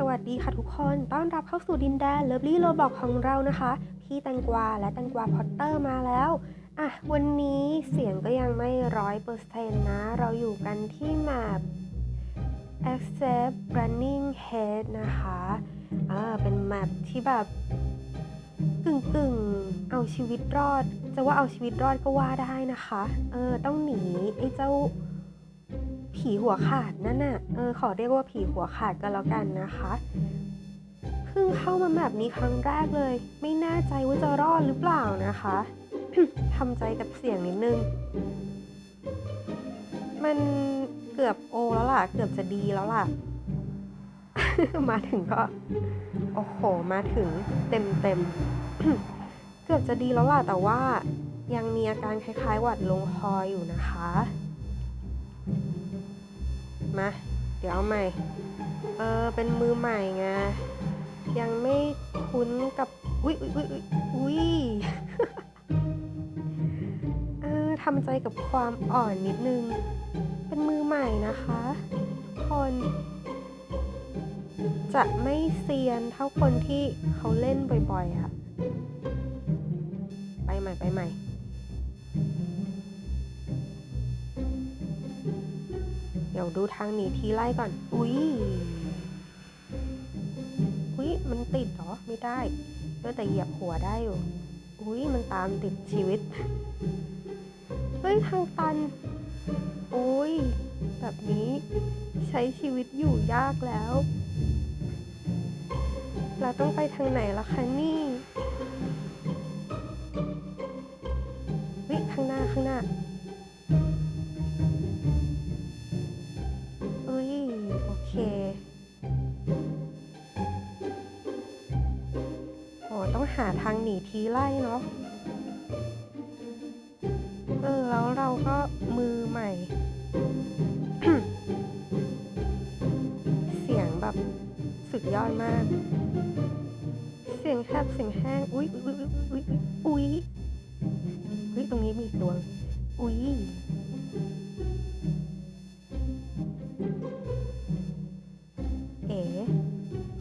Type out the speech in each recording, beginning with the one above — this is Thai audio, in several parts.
สวัสดีค่ะทุกคน ต้อนรับเข้าสู่ดินแดนเลิฟลี่โรบอกของเรานะคะ พี่แตงกวาและแตงกวาพอตเตอร์มาแล้ว อะ วันนี้เสียงก็ยังไม่ร้อยเปอร์เซ็นต์นะ เราอยู่กันที่แมป Accept Running Head นะคะอ่าเป็นแมปที่แบบกึ่งกึ่งเอาชีวิตรอด จะว่าเอาชีวิตรอดก็ว่าได้นะคะ เออ ต้องหนีไอ้เจ้า ผีหัวขาดนั่นน่ะ เออขอเรียกว่าผีหัวขาดก็แล้วกันนะคะเพิ่งเข้ามาแบบนี้ครั้งแรกเลย ไม่แน่ใจว่าจะรอดหรือเปล่านะคะทำใจกับเสียงนิดนึง มันเกือบโอแล้วล่ะ เกือบจะดีแล้วล่ะ มาถึงก็ โอ้โห มาถึงเต็มเต็มเกือบจะดีแล้วล่ะ แต่ว่ายังมีอาการคล้ายๆ หวัดลงคออยู่นะคะ มา เดี๋ยวเอาใหม่ เออ เป็นมือใหม่ไง ยังไม่คุ้นกับ อุ๊ยอุ๊ยอุ๊ยอุ๊ยเออทำใจกับความอ่อนนิดนึง เป็นมือใหม่นะคะทุกคน จะไม่เซียนเท่าคนที่เขาเล่นบ่อยๆอะไปใหม่ไปใหม่ ยวดูทางหนีทีไล่ก่อน อุ๊ยอุ๊ยมันติดเหรอ ไม่ได้ก็แต่เหยียบหัวได้อยู่ อุ๊ยมันตามติดชีวิต เฮ้ยทางตัน อุ๊ยแบบนี้ใช้ชีวิตอยู่ยากแล้ว เราต้องไปทางไหนล่ะคะนี่เฮ้ยข้างหน้าข้างหน้า ทีไล่เนาะเออแล้วเราก็มือใหม่ เสียงแบบสุดยอดมาก เสียงแคบเสียงแห้ง อุ๊ยอุ๊ยอุ๊ยอุ๊ยอุ๊ยตรงนี้มีดวง อุ๊ยเอ๋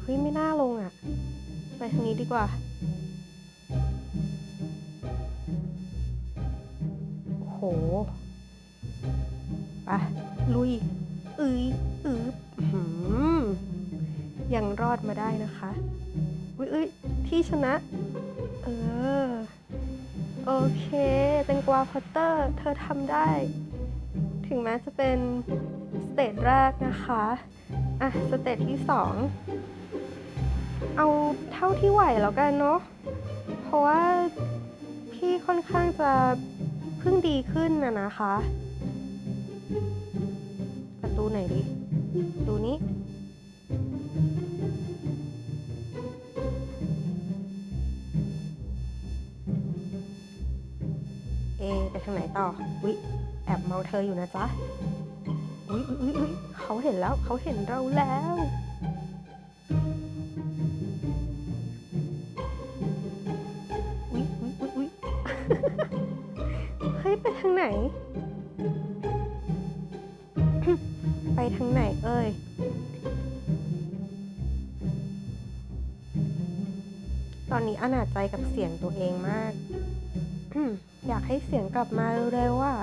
เฮ้ยไม่น่าลงอะ ไปทางนี้ดีกว่า ไปลุยอืออือยังรอดมาได้นะคะอุ้ยอุ้ยที่ชนะ เออ โอเคแตงกวาพอตเตอร์ เธอทำได้ ถึงแม้จะเป็นสเตจแรกนะคะ อะ สเตจที่สอง เอาเท่าที่ไหวแล้วกันเนาะ เพราะว่าพี่ค่อนข้างจะ พิ่งดีขึ้นนะนะคะ ประตูไหนดีดูนี้เอไปทางไหนต่ออุ๊ยแอบเมองเธออยู่นะจ๊ะอุ๊ยอุ๊ยอุ๊ยอุ๊ยเขาเห็นแล้วเขาเห็นเราแล้ว ทางไหน ไปทางไหนเอ่ย ตอนนี้อนาจใจกับเสียงตัวเองมาก อยากให้เสียงกลับมาเร็วๆว่า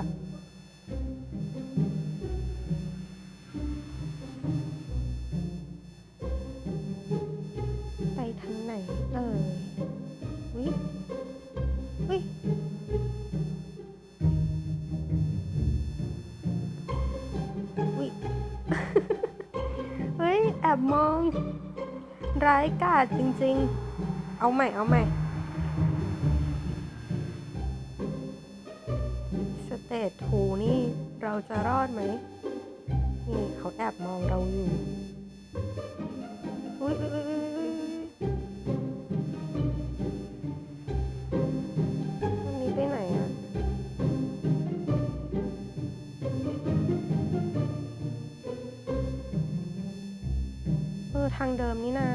ไปทางไหนเอ่ย บมอง ร้ายกาจจริงๆ เอาใหม่เอาใหม่สเตตทูนี่เราจะรอดไหม นี่เขาแอบมองเราอยู่อุ้ยอุ้ยอุ้ยางเดิมนี่นา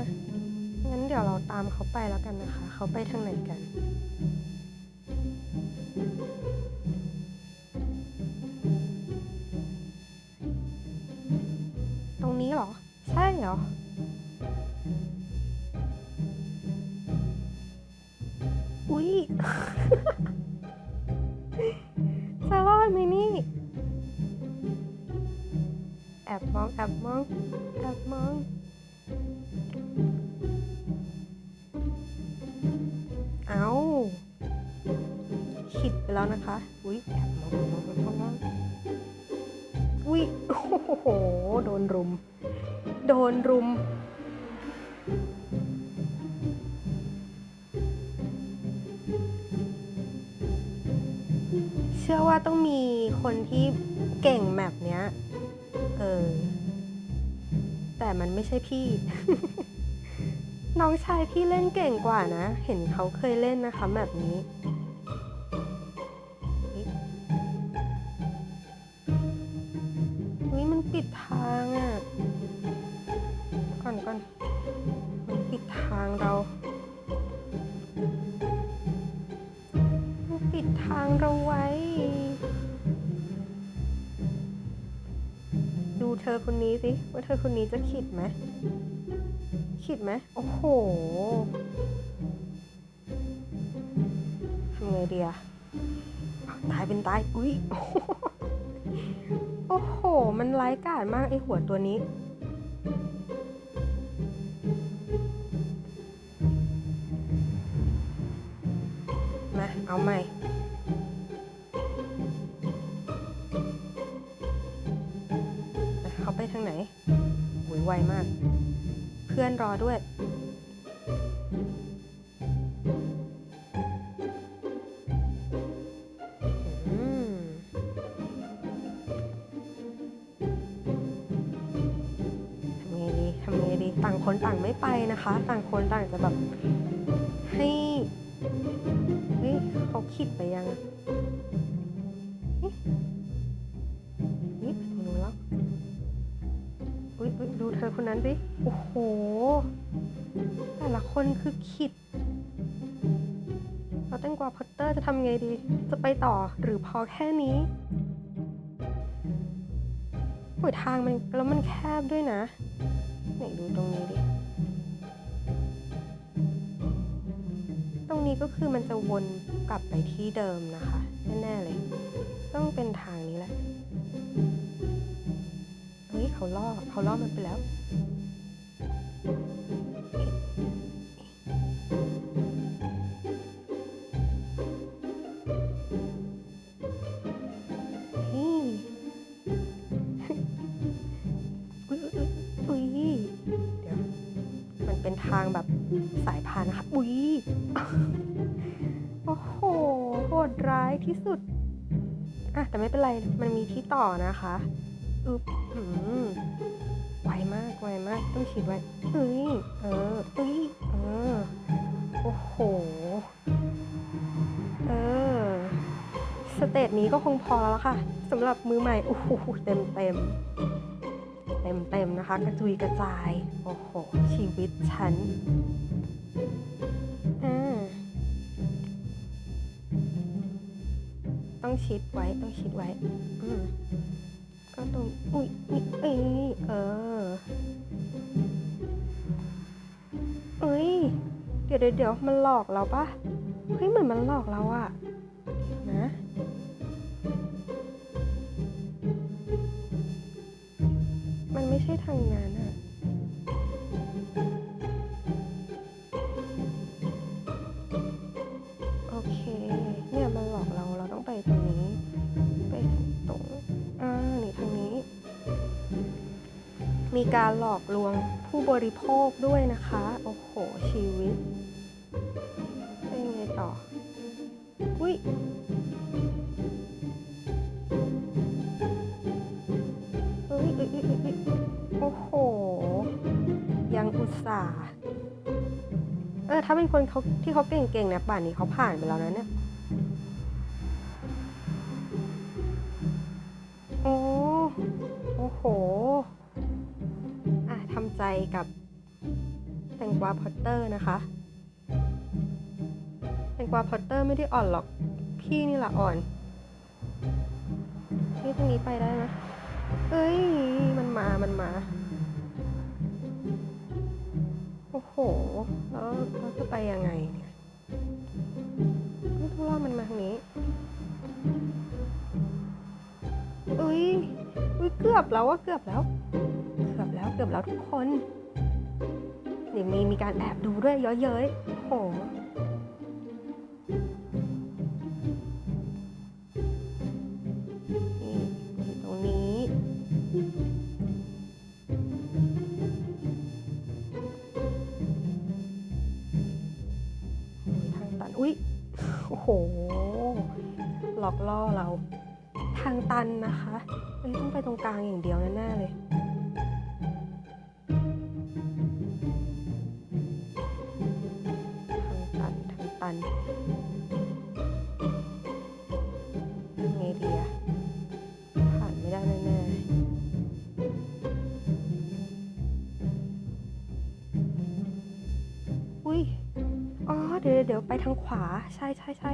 งั้นเดี๋ยวเราตามเขาไปแล้วกันนะคะ เขาไปทางไหนกัน ตรงนี้เหรอ ใช่เหรออุ้ยซารอดไหมนี่ แอบมอง แอบมอง โอ้โห โดนรุม โดนรุม เชื่อว่าต้องมีคนที่เก่งแมปเนี้ย เออ แต่มันไม่ใช่พี่ น้องชายพี่เล่นเก่งกว่านะ เห็นเขาเคยเล่นนะคะแมปนี้ เธอคนนี้สิว่าเธอคนนี้จะขิดไหมขิดไหมโอ้โหทำไงดีอะตายเป็นตายอุ๊ยโอ้โห มันไร้กาจมากไอหัวตัวนี้ มา เอาใหม่ ไวมาก เพื่อนรอด้วย ทำไงดีทำไงดี ต่างคนต่างไม่ไปนะคะ ต่างคนต่างจะแบบให้เฮ้ยเขาคิดไปยัง ยอุ๊ยคนนั้นสิโอ้โห แต่ละคนคือขิด เราแตงกวาพอตเตอร์จะทำไงดี จะไปต่อหรือพอแค่นี้โอ้ยทางมันแล้วมันแคบด้วยนะ ไหนดูตรงนี้ดิ ตรงนี้ก็คือมันจะวนกลับไปที่เดิมนะคะ แน่ ๆ เลย ต้องเป็นทางนี้แหละ เขาล่อเขาล่อมันไปแล้วเฮ้ยเดี๋ยวมันเป็นทางแบบสายพานนะคะอุ๊ย โอ้โห โหดร้ายที่สุด อะ แต่ไม่เป็นไร มันมีที่ต่อนะคะ อึบหืมไวมากไวมากต้องฉีดไวเอ้ยเออเอ้ยเออโอ้โหเออสเตจนี้ก็คงพอแล้วค่ะสำหรับมือใหม่โอ้โหเต็มเต็มเต็มเต็มนะคะ กระจุยกระจายโอ้โหชีวิตฉันต้องชิดไว้ต้องชิดไว้ อืม ก็ตรงอุ้ยนี่เอ้ยเออเอ้ยเดี๋ยวเดี๋ยวมันหลอกเราปะเฮ้ยเหมือนมันหลอกเราอะนะมันไม่ใช่ทางงานอะ มีการหลอกลวงผู้บริโภคด้วยนะคะ โอ้โห ชีวิต เป็นไงต่อ อุ้ยเอ้ยเอ้ยเอ้ยเอ้ยโอ้โห ยังอุตส่าห์ เออ ถ้าเป็นคนเขาที่เขาเก่งๆนี่ยป่านนี้เขาผ่านไปแล้วนะเนี่ย กับแตงกวาพอตเตอร์นะคะ แตงกวาพอตเตอร์ไม่ได้อ่อนหรอก พี่นี่แหละอ่อน นี่ตรงนี้ไปได้นะเอ้ย มันมา มันมา โอ้โห แล้วเราจะไปยังไงเนี่ยไม่ต้องล่อมันมาทางนี้อุ้ยอุ้ยยเกือบแล้วว่าเกือบแล้ว เกือบแล้ว เกือบแล้วทุกคน เดี๋ยวมีมีการแอบดูด้วยเยอะเย้ยโอ้โห นี่อยู่ตรงนี้ ทางตัน อุ๊ย โอ้โห หลอกล่อเรา ทางตันนะคะเอ้ยต้องไปตรงกลางอย่างเดียวแน่ๆเลย เดี๋ยวเดี๋ยวไปทางขวา ใช่ใช่ใช่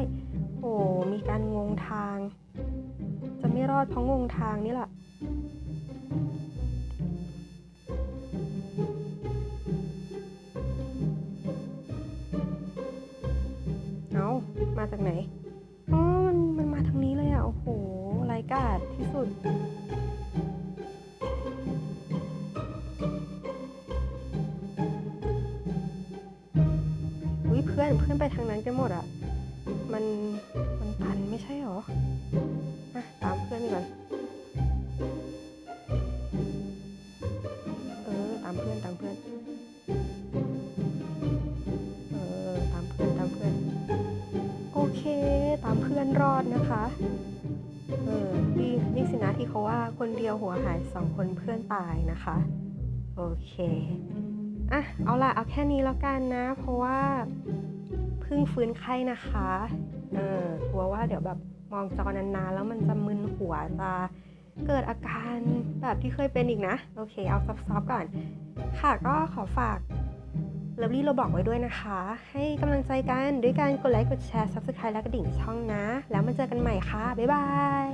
โอ้ มีการงงทาง จะไม่รอดเพราะงงทางนี่แหละเอามาจากไหน อ๋อ มัน มันมาทางนี้เลยอะโอ้โหไรายกาดที่สุด พื่อนเพื่อนไปทางนั้นกันหมดอะ มันมันตันไม่ใช่หรออะตามเพื่อนไปก่อน เออตามเพื่อนตามเพื่อน เออตามเพื่อนตามเพื่อน โอเคตามเพื่อนรอดนะคะ เออนี่นี่สินะที่เขาว่าคนเดียวหัวหายสองคนเพื่อนตายนะคะ โอเคอะเอาล่ะเอาแค่นี้แล้วกันนะ เพราะว่า เพิ่งฟื้นไข้นะคะเออกลัวว่าเดี๋ยวแบบมองจอนานๆ แล้วมันจะมึนหัวจะเกิดอาการแบบที่เคยเป็นอีกนะ โอเค เอาซอฟๆก่อน ค่ะก็ขอฝากเลิฟลี่เราบอกไว้ด้วยนะคะ ให้กำลังใจกันด้วยการกดไลค์ กดแชร์ Subscribe และกระดิ่งช่องนะ แล้วมาเจอกันใหม่ค่ะ บ๊ายบาย